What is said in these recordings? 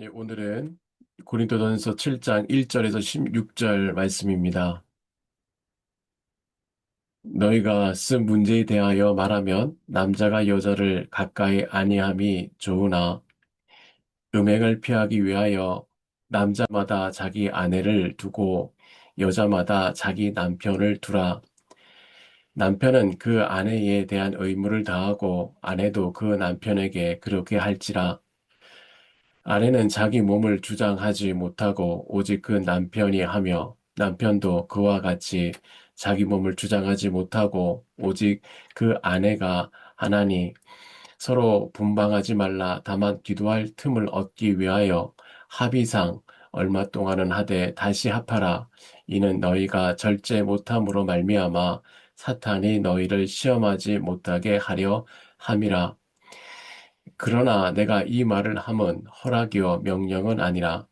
예, 오늘은 고린도전서 7장 1절에서 16절 말씀입니다. 너희가 쓴 문제에 대하여 말하면 남자가 여자를 가까이 아니함이 좋으나 음행을 피하기 위하여 남자마다 자기 아내를 두고 여자마다 자기 남편을 두라. 남편은 그 아내에 대한 의무를 다하고 아내도 그 남편에게 그렇게 할지라. 아내는 자기 몸을 주장하지 못하고 오직 그 남편이 하며 남편도 그와 같이 자기 몸을 주장하지 못하고 오직 그 아내가 하나니 서로 분방하지 말라. 다만 기도할 틈을 얻기 위하여 합의상 얼마 동안은 하되 다시 합하라. 이는 너희가 절제 못함으로 말미암아 사탄이 너희를 시험하지 못하게 하려 함이라 그러나 내가 이 말을 함은 허락이요 명령은 아니라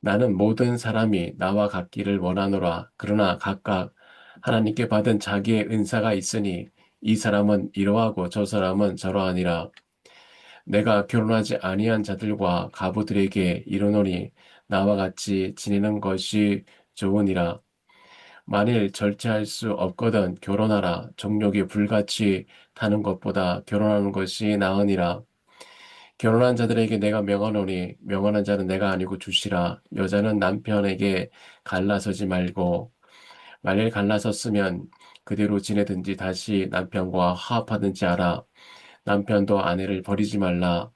나는 모든 사람이 나와 같기를 원하노라. 그러나 각각 하나님께 받은 자기의 은사가 있으니 이 사람은 이러하고 저 사람은 저러하니라. 내가 결혼하지 아니한 자들과 가부들에게 이르노니 나와 같이 지내는 것이 좋으니라. 만일 절제할 수 없거든 결혼하라. 정욕이 불같이 타는 것보다 결혼하는 것이 나으니라. 결혼한 자들에게 내가 명하노니 명하는 자는 내가 아니고 주시라. 여자는 남편에게 갈라서지 말고 만일 갈라섰으면 그대로 지내든지 다시 남편과 화합하든지 하라. 남편도 아내를 버리지 말라.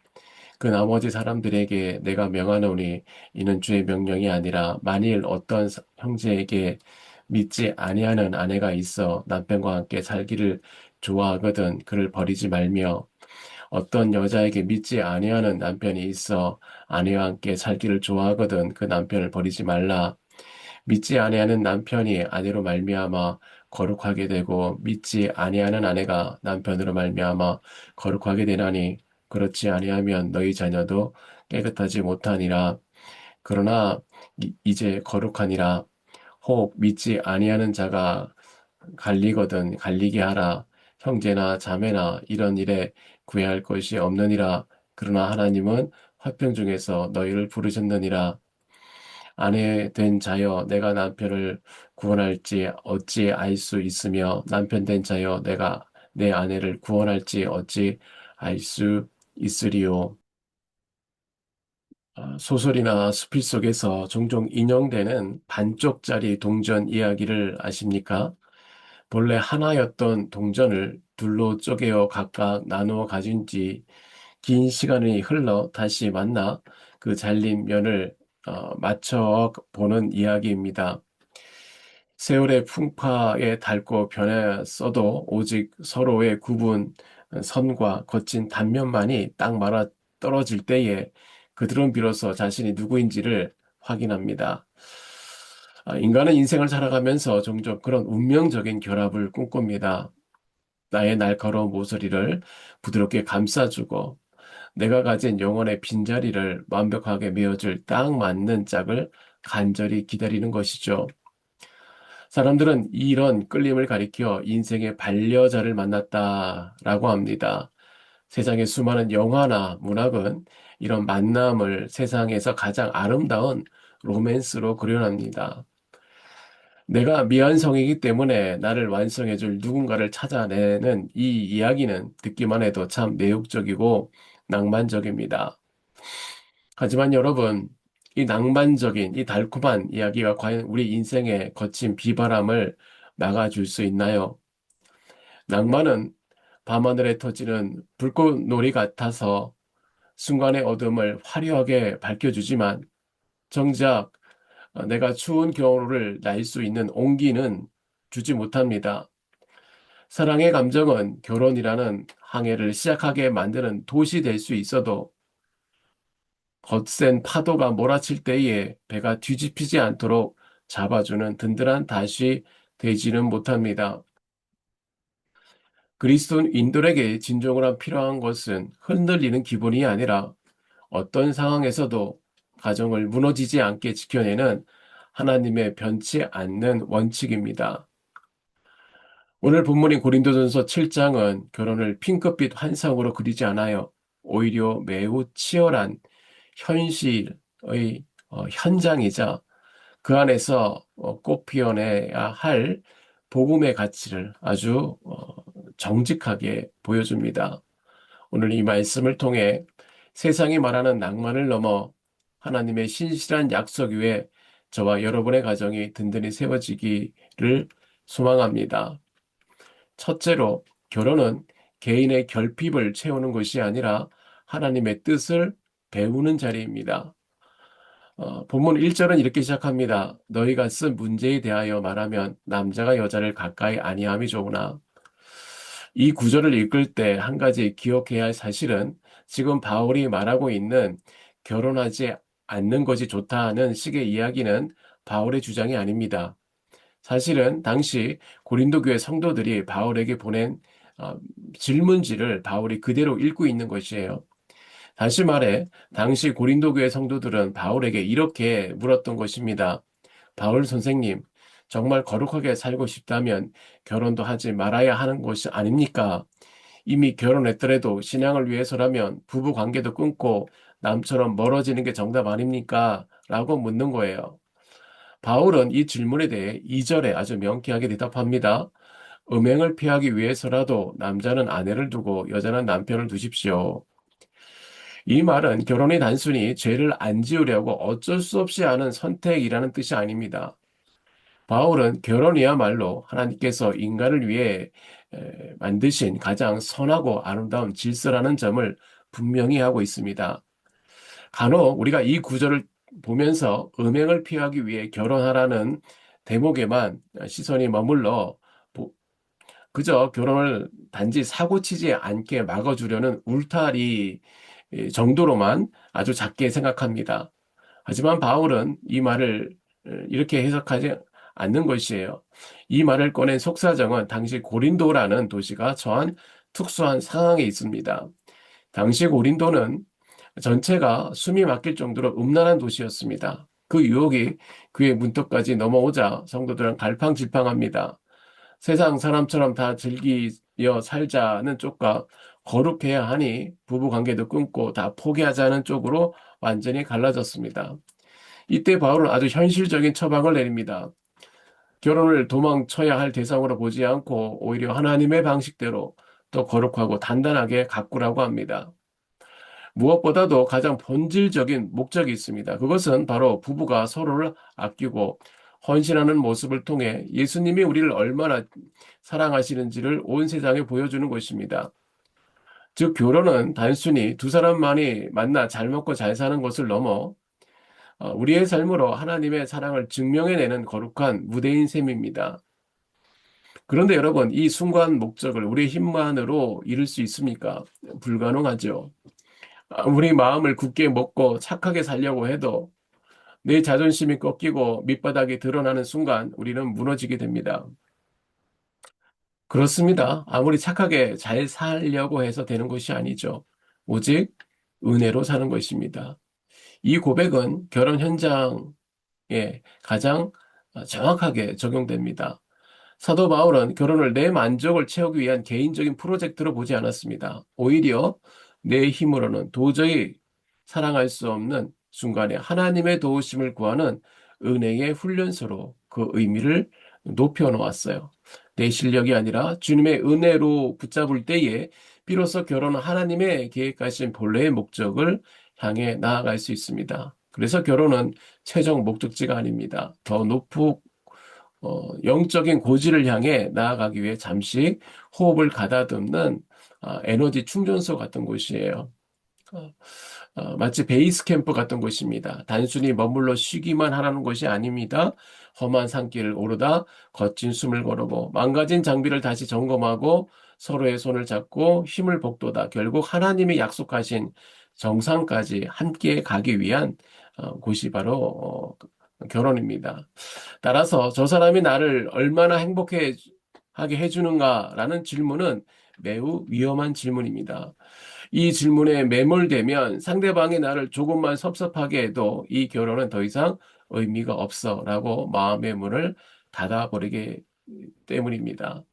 그 나머지 사람들에게 내가 명하노니 이는 주의 명령이 아니라 만일 어떤 형제에게 믿지 아니하는 아내가 있어 남편과 함께 살기를 좋아하거든 그를 버리지 말며 어떤 여자에게 믿지 아니하는 남편이 있어 아내와 함께 살기를 좋아하거든 그 남편을 버리지 말라. 믿지 아니하는 남편이 아내로 말미암아 거룩하게 되고 믿지 아니하는 아내가 남편으로 말미암아 거룩하게 되나니 그렇지 아니하면 너희 자녀도 깨끗하지 못하니라. 그러나 이제 거룩하니라. 혹 믿지 아니하는 자가 갈리거든 갈리게 하라. 형제나 자매나 이런 일에 구애할 것이 없느니라. 그러나 하나님은 화평 중에서 너희를 부르셨느니라. 아내 된 자여 내가 남편을 구원할지 어찌 알 수 있으며 남편 된 자여 내가 내 아내를 구원할지 어찌 알 수 있으리요. 아, 소설이나 수필 속에서 종종 인용되는 반쪽짜리 동전 이야기를 아십니까? 본래 하나였던 동전을 둘로 쪼개어 각각 나누어 가진 뒤긴 시간이 흘러 다시 만나 그 잘린 면을 어, 맞춰 보는 이야기입니다. 세월의 풍파에 닳고 변했어도 오직 서로의 구분 선과 거친 단면만이 딱 말아 떨어질 때에 그들은 비로소 자신이 누구인지를 확인합니다. 아, 인간은 인생을 살아가면서 종종 그런 운명적인 결합을 꿈꿉니다. 나의 날카로운 모서리를 부드럽게 감싸주고 내가 가진 영혼의 빈자리를 완벽하게 메어줄 딱 맞는 짝을 간절히 기다리는 것이죠. 사람들은 이런 끌림을 가리켜 인생의 반려자를 만났다라고 합니다. 세상의 수많은 영화나 문학은 이런 만남을 세상에서 가장 아름다운 로맨스로 그려냅니다. 내가 미완성이기 때문에 나를 완성해줄 누군가를 찾아내는 이 이야기는 듣기만 해도 참 매혹적이고 낭만적입니다. 하지만 여러분, 이 낭만적인, 이 달콤한 이야기가 과연 우리 인생의 거친 비바람을 막아줄 수 있나요? 낭만은 밤하늘에 터지는 불꽃놀이 같아서 순간의 어둠을 화려하게 밝혀주지만 정작 내가 추운 겨울을 날 수 있는 온기는 주지 못합니다. 사랑의 감정은 결혼이라는 항해를 시작하게 만드는 도시 될 수 있어도 거센 파도가 몰아칠 때에 배가 뒤집히지 않도록 잡아주는 든든한 다시 되지는 못합니다. 그리스도인들에게 진정으로 필요한 것은 흔들리는 기분이 아니라 어떤 상황에서도 가정을 무너지지 않게 지켜내는 하나님의 변치 않는 원칙입니다. 오늘 본문인 고린도전서 7장은 결혼을 핑크빛 환상으로 그리지 않아요. 오히려 매우 치열한 현실의 어, 현장이자 그 안에서 어, 꽃 피워내야 할 복음의 가치를 아주 어, 정직하게 보여줍니다. 오늘 이 말씀을 통해 세상이 말하는 낭만을 넘어 하나님의 신실한 약속 위에 저와 여러분의 가정이 든든히 세워지기를 소망합니다. 첫째로 결혼은 개인의 결핍을 채우는 것이 아니라 하나님의 뜻을 배우는 자리입니다. 어, 본문 1절은 이렇게 시작합니다. 너희가 쓴 문제에 대하여 말하면 남자가 여자를 가까이 아니함이 좋으나 이 구절을 읽을 때 한 가지 기억해야 할 사실은 지금 바울이 말하고 있는 결혼하지 않는 것이 좋다는 식의 이야기는 바울의 주장이 아닙니다. 사실은 당시 고린도 교회 성도들이 바울에게 보낸 어, 질문지를 바울이 그대로 읽고 있는 것이에요. 다시 말해 당시 고린도 교회 성도들은 바울에게 이렇게 물었던 것입니다. 바울 선생님, 정말 거룩하게 살고 싶다면 결혼도 하지 말아야 하는 것이 아닙니까? 이미 결혼했더라도 신앙을 위해서라면 부부 관계도 끊고 남처럼 멀어지는 게 정답 아닙니까? 라고 묻는 거예요. 바울은 이 질문에 대해 2절에 아주 명쾌하게 대답합니다. 음행을 피하기 위해서라도 남자는 아내를 두고 여자는 남편을 두십시오. 이 말은 결혼이 단순히 죄를 안 지으려고 어쩔 수 없이 하는 선택이라는 뜻이 아닙니다. 바울은 결혼이야말로 하나님께서 인간을 위해 만드신 가장 선하고 아름다운 질서라는 점을 분명히 하고 있습니다. 간혹 우리가 이 구절을 보면서 음행을 피하기 위해 결혼하라는 대목에만 시선이 머물러 그저 결혼을 단지 사고치지 않게 막아주려는 울타리 정도로만 아주 작게 생각합니다. 하지만 바울은 이 말을 이렇게 해석하지 않는 것이에요. 이 말을 꺼낸 속사정은 당시 고린도라는 도시가 처한 특수한 상황에 있습니다. 당시 고린도는 전체가 숨이 막힐 정도로 음란한 도시였습니다. 그 유혹이 그의 문턱까지 넘어오자 성도들은 갈팡질팡합니다. 세상 사람처럼 다 즐기며 살자는 쪽과 거룩해야 하니 부부 관계도 끊고 다 포기하자는 쪽으로 완전히 갈라졌습니다. 이때 바울은 아주 현실적인 처방을 내립니다. 결혼을 도망쳐야 할 대상으로 보지 않고 오히려 하나님의 방식대로 더 거룩하고 단단하게 가꾸라고 합니다. 무엇보다도 가장 본질적인 목적이 있습니다. 그것은 바로 부부가 서로를 아끼고 헌신하는 모습을 통해 예수님이 우리를 얼마나 사랑하시는지를 온 세상에 보여주는 것입니다. 즉, 결혼은 단순히 두 사람만이 만나 잘 먹고 잘 사는 것을 넘어 어, 우리의 삶으로 하나님의 사랑을 증명해내는 거룩한 무대인 셈입니다. 그런데 여러분, 이 순간 목적을 우리의 힘만으로 이룰 수 있습니까? 불가능하죠. 우리 마음을 굳게 먹고 착하게 살려고 해도 내 자존심이 꺾이고 밑바닥이 드러나는 순간 우리는 무너지게 됩니다. 그렇습니다. 아무리 착하게 잘 살려고 해서 되는 것이 아니죠. 오직 은혜로 사는 것입니다. 이 고백은 결혼 현장에 가장 정확하게 적용됩니다. 사도 바울은 결혼을 내 만족을 채우기 위한 개인적인 프로젝트로 보지 않았습니다. 오히려 내 힘으로는 도저히 사랑할 수 없는 순간에 하나님의 도우심을 구하는 은혜의 훈련소로 그 의미를 높여 놓았어요. 내 실력이 아니라 주님의 은혜로 붙잡을 때에 비로소 결혼은 하나님의 계획하신 본래의 목적을 향해 나아갈 수 있습니다. 그래서 결혼은 최종 목적지가 아닙니다. 더 높은 어, 영적인 고지를 향해 나아가기 위해 잠시 호흡을 가다듬는 아, 에너지 충전소 같은 곳이에요. 어, 어, 마치 베이스 캠프 같은 곳입니다. 단순히 머물러 쉬기만 하라는 것이 아닙니다. 험한 산길을 오르다 거친 숨을 걸어보 망가진 장비를 다시 점검하고 서로의 손을 잡고 힘을 복돋아 결국 하나님이 약속하신 정상까지 함께 가기 위한 어, 곳이 바로 결혼입니다. 따라서 저 사람이 나를 얼마나 행복해 하게 해주는가라는 질문은 매우 위험한 질문입니다. 이 질문에 매몰되면 상대방이 나를 조금만 섭섭하게 해도 이 결혼은 더 이상 의미가 없어 라고 마음의 문을 닫아버리기 때문입니다.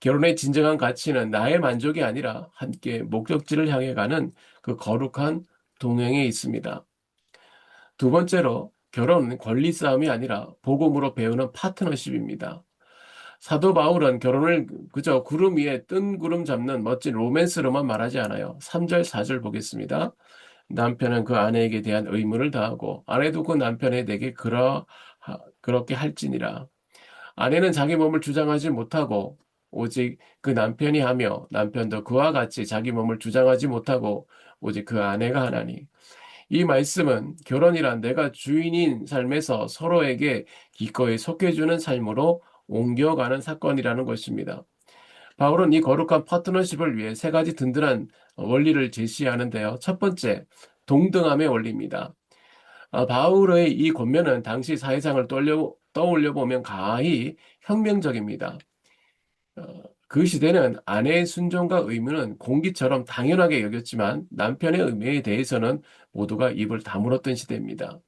결혼의 진정한 가치는 나의 만족이 아니라 함께 목적지를 향해 가는 그 거룩한 동행에 있습니다. 두 번째로 결혼은 권리 싸움이 아니라 복음으로 배우는 파트너십입니다. 사도 바울은 결혼을 그저 구름 위에 뜬 구름 잡는 멋진 로맨스로만 말하지 않아요. 3절, 4절 보겠습니다. 남편은 그 아내에게 대한 의무를 다하고 아내도 그 남편에게 그러, 그렇게 할지니라. 아내는 자기 몸을 주장하지 못하고 오직 그 남편이 하며 남편도 그와 같이 자기 몸을 주장하지 못하고 오직 그 아내가 하나니 이 말씀은 결혼이란 내가 주인인 삶에서 서로에게 기꺼이 속해주는 삶으로 옮겨가는 사건이라는 것입니다. 바울은 이 거룩한 파트너십을 위해 세 가지 든든한 원리를 제시하는데요. 첫 번째, 동등함의 원리입니다. 아, 바울의 이 권면은 당시 사회상을 떠올려 보면 가히 혁명적입니다. 어, 그 시대는 아내의 순종과 의무는 공기처럼 당연하게 여겼지만 남편의 의무에 대해서는 모두가 입을 다물었던 시대입니다.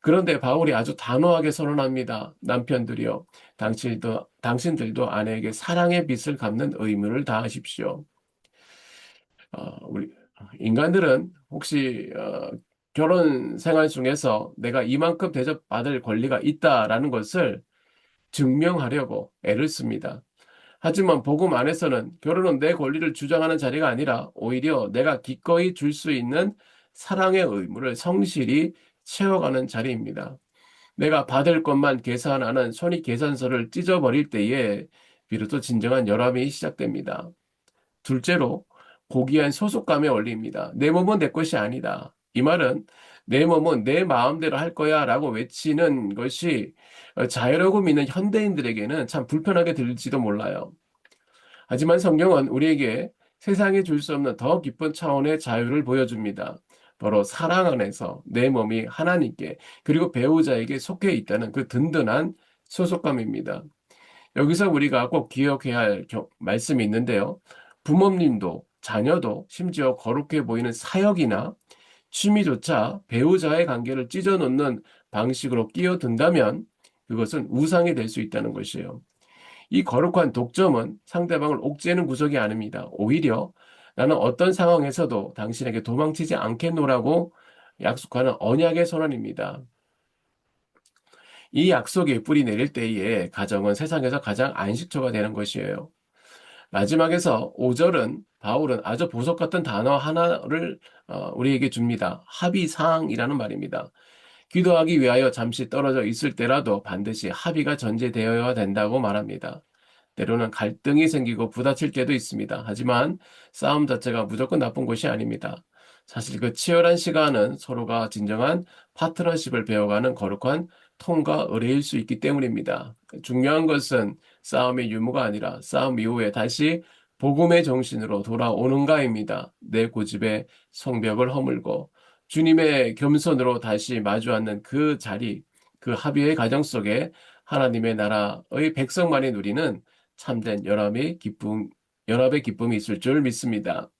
그런데 바울이 아주 단호하게 선언합니다. 남편들이요. 당신도, 당신들도 아내에게 사랑의 빚을 갚는 의무를 다하십시오. 어, 우리 인간들은 혹시 어, 결혼 생활 중에서 내가 이만큼 대접받을 권리가 있다라는 것을 증명하려고 애를 씁니다. 하지만 복음 안에서는 결혼은 내 권리를 주장하는 자리가 아니라 오히려 내가 기꺼이 줄 수 있는 사랑의 의무를 성실히 채워가는 자리입니다. 내가 받을 것만 계산하는 손익 계산서를 찢어버릴 때에 비로소 진정한 열함이 시작됩니다. 둘째로 고귀한 소속감에 올립니다. 내 몸은 내 것이 아니다. 이 말은 내 몸은 내 마음대로 할 거야 라고 외치는 것이 자유라고 믿는 현대인들에게는 참 불편하게 들릴지도 몰라요. 하지만 성경은 우리에게 세상에 줄 수 없는 더 깊은 차원의 자유를 보여줍니다. 바로 사랑 안에서 내 몸이 하나님께 그리고 배우자에게 속해 있다는 그 든든한 소속감입니다. 여기서 우리가 꼭 기억해야 할 말씀이 있는데요. 부모님도 자녀도 심지어 거룩해 보이는 사역이나 취미조차 배우자의 관계를 찢어놓는 방식으로 끼어든다면 그것은 우상이 될 수 있다는 것이에요. 이 거룩한 독점은 상대방을 옥죄는 구석이 아닙니다. 오히려 나는 어떤 상황에서도 당신에게 도망치지 않겠노라고 약속하는 언약의 선언입니다. 이 약속이 뿌리 내릴 때에 가정은 세상에서 가장 안식처가 되는 것이에요. 마지막에서 5절은 바울은 아주 보석 같은 단어 하나를 어, 우리에게 줍니다. 합의 사항이라는 말입니다. 기도하기 위하여 잠시 떨어져 있을 때라도 반드시 합의가 전제되어야 된다고 말합니다. 때로는 갈등이 생기고 부딪힐 때도 있습니다. 하지만 싸움 자체가 무조건 나쁜 것이 아닙니다. 사실 그 치열한 시간은 서로가 진정한 파트너십을 배워가는 거룩한 통과 의뢰일 수 있기 때문입니다. 중요한 것은 싸움의 유무가 아니라 싸움 이후에 다시 복음의 정신으로 돌아오는가입니다. 내 고집의 성벽을 허물고 주님의 겸손으로 다시 마주 앉는 그 자리, 그 합의의 가정 속에 하나님의 나라의 백성만이 누리는 참된 연합의 기쁨, 연합의 기쁨이 있을 줄 믿습니다.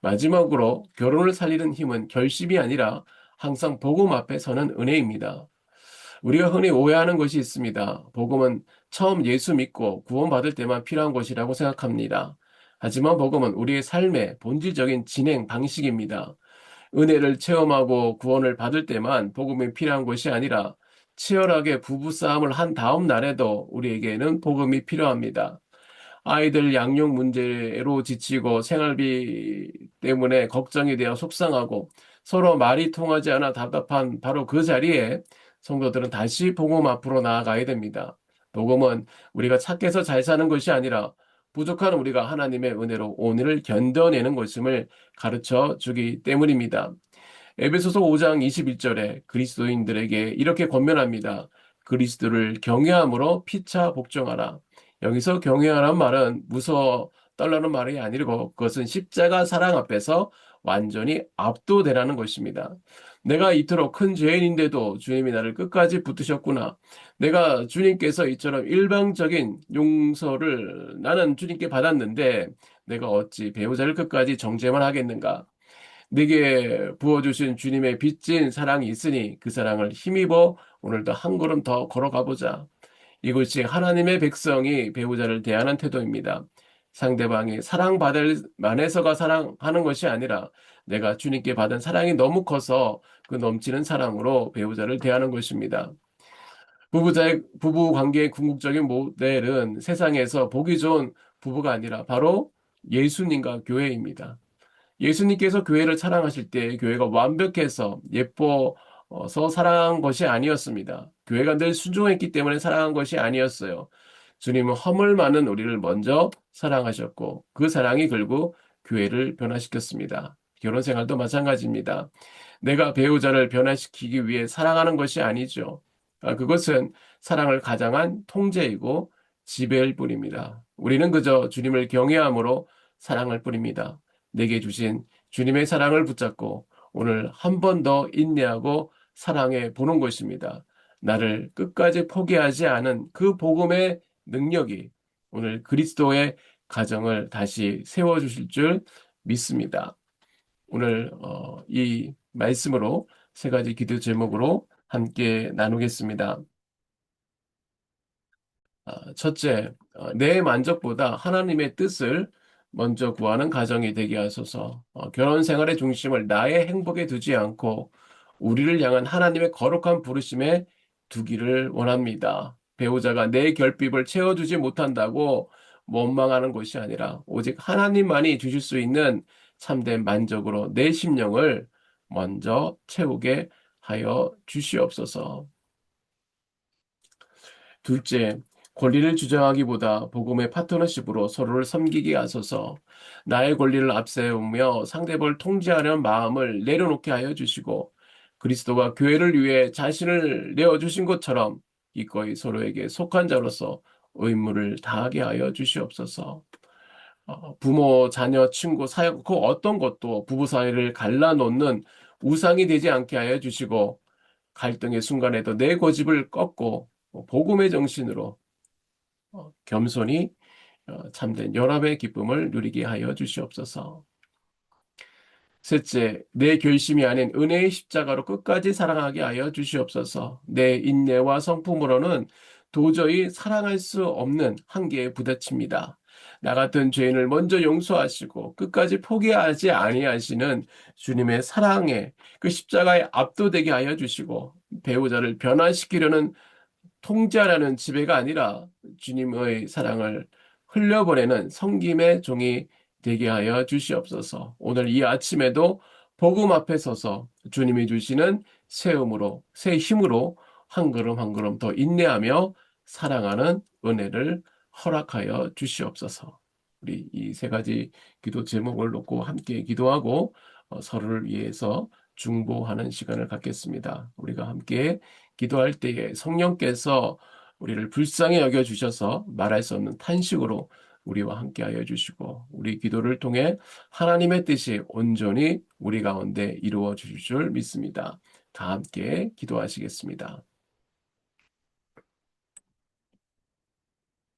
마지막으로 결혼을 살리는 힘은 결심이 아니라 항상 복음 앞에 서는 은혜입니다. 우리가 흔히 오해하는 것이 있습니다. 복음은 처음 예수 믿고 구원받을 때만 필요한 것이라고 생각합니다. 하지만 복음은 우리의 삶의 본질적인 진행 방식입니다. 은혜를 체험하고 구원을 받을 때만 복음이 필요한 것이 아니라 치열하게 부부싸움을 한 다음 날에도 우리에게는 복음이 필요합니다. 아이들 양육 문제로 지치고 생활비 때문에 걱정이 되어 속상하고 서로 말이 통하지 않아 답답한 바로 그 자리에 성도들은 다시 복음 앞으로 나아가야 됩니다. 복음은 우리가 착해서 잘 사는 것이 아니라 부족한 우리가 하나님의 은혜로 오늘을 견뎌내는 것임을 가르쳐 주기 때문입니다. 에베소서 5장 21절에 그리스도인들에게 이렇게 권면합니다. 그리스도를 경외함으로 피차 복종하라. 여기서 경외하라는 말은 무서워 떨라는 말이 아니고 그것은 십자가 사랑 앞에서 완전히 압도되라는 것입니다. 내가 이토록 큰 죄인인데도 주님이 나를 끝까지 붙드셨구나. 내가 주님께서 이처럼 일방적인 용서를 나는 주님께 받았는데 내가 어찌 배우자를 끝까지 정죄만 하겠는가? 내게 부어주신 주님의 빚진 사랑이 있으니 그 사랑을 힘입어 오늘도 한 걸음 더 걸어가 보자. 이것이 하나님의 백성이 배우자를 대하는 태도입니다. 상대방이 사랑받을 만해서가 사랑하는 것이 아니라 내가 주님께 받은 사랑이 너무 커서 그 넘치는 사랑으로 배우자를 대하는 것입니다. 부부자의 부부 관계의 궁극적인 모델은 세상에서 보기 좋은 부부가 아니라 바로 예수님과 교회입니다. 예수님께서 교회를 사랑하실 때 교회가 완벽해서 예뻐서 사랑한 것이 아니었습니다. 교회가 늘 순종했기 때문에 사랑한 것이 아니었어요. 주님은 허물 많은 우리를 먼저 사랑하셨고 그 사랑이 결국 교회를 변화시켰습니다. 결혼 생활도 마찬가지입니다. 내가 배우자를 변화시키기 위해 사랑하는 것이 아니죠. 아, 그것은 사랑을 가장한 통제이고 지배일 뿐입니다. 우리는 그저 주님을 경외함으로 사랑을 뿌립니다. 내게 주신 주님의 사랑을 붙잡고 오늘 한 번 더 인내하고 사랑해 보는 것입니다. 나를 끝까지 포기하지 않은 그 복음의 능력이 오늘 그리스도의 가정을 다시 세워주실 줄 믿습니다. 오늘 어, 이 말씀으로 세 가지 기도 제목으로 함께 나누겠습니다. 아, 첫째, 어, 내 만족보다 하나님의 뜻을 먼저 구하는 가정이 되게 하소서. 어, 결혼 생활의 중심을 나의 행복에 두지 않고 우리를 향한 하나님의 거룩한 부르심에 두기를 원합니다. 배우자가 내 결핍을 채워주지 못한다고 원망하는 것이 아니라 오직 하나님만이 주실 수 있는 참된 만족으로 내 심령을 먼저 채우게 하여 주시옵소서. 둘째, 권리를 주장하기보다 복음의 파트너십으로 서로를 섬기게 하소서. 나의 권리를 앞세우며 상대방을 통제하려는 마음을 내려놓게 하여 주시고 그리스도가 교회를 위해 자신을 내어주신 것처럼 기꺼이 서로에게 속한 자로서 의무를 다하게 하여 주시옵소서. 어, 부모, 자녀, 친구, 사역 그 어떤 것도 부부 사이를 갈라놓는 우상이 되지 않게 하여 주시고 갈등의 순간에도 내 고집을 꺾고 복음의 정신으로 어, 겸손히 어, 참된 연합의 기쁨을 누리게 하여 주시옵소서. 셋째, 내 결심이 아닌 은혜의 십자가로 끝까지 사랑하게 하여 주시옵소서. 내 인내와 성품으로는 도저히 사랑할 수 없는 한계에 부딪힙니다. 나 같은 죄인을 먼저 용서하시고 끝까지 포기하지 아니하시는 주님의 사랑에 그 십자가에 압도되게 하여 주시고 배우자를 변화시키려는 통제하라는 지배가 아니라 주님의 사랑을 흘려보내는 성김의 종이 되게 하여 주시옵소서. 오늘 이 아침에도 복음 앞에 서서 주님이 주시는 새 음으로 새 힘으로 한 걸음 한 걸음 더 인내하며 사랑하는 은혜를 허락하여 주시옵소서. 우리 이 세 가지 기도 제목을 놓고 함께 기도하고 어, 서로를 위해서 중보하는 시간을 갖겠습니다. 우리가 함께 기도할 때에 성령께서 우리를 불쌍히 여겨 주셔서 말할 수 없는 탄식으로 우리와 함께 하여 주시고 우리 기도를 통해 하나님의 뜻이 온전히 우리 가운데 이루어 주실 줄 믿습니다. 다 함께 기도하시겠습니다.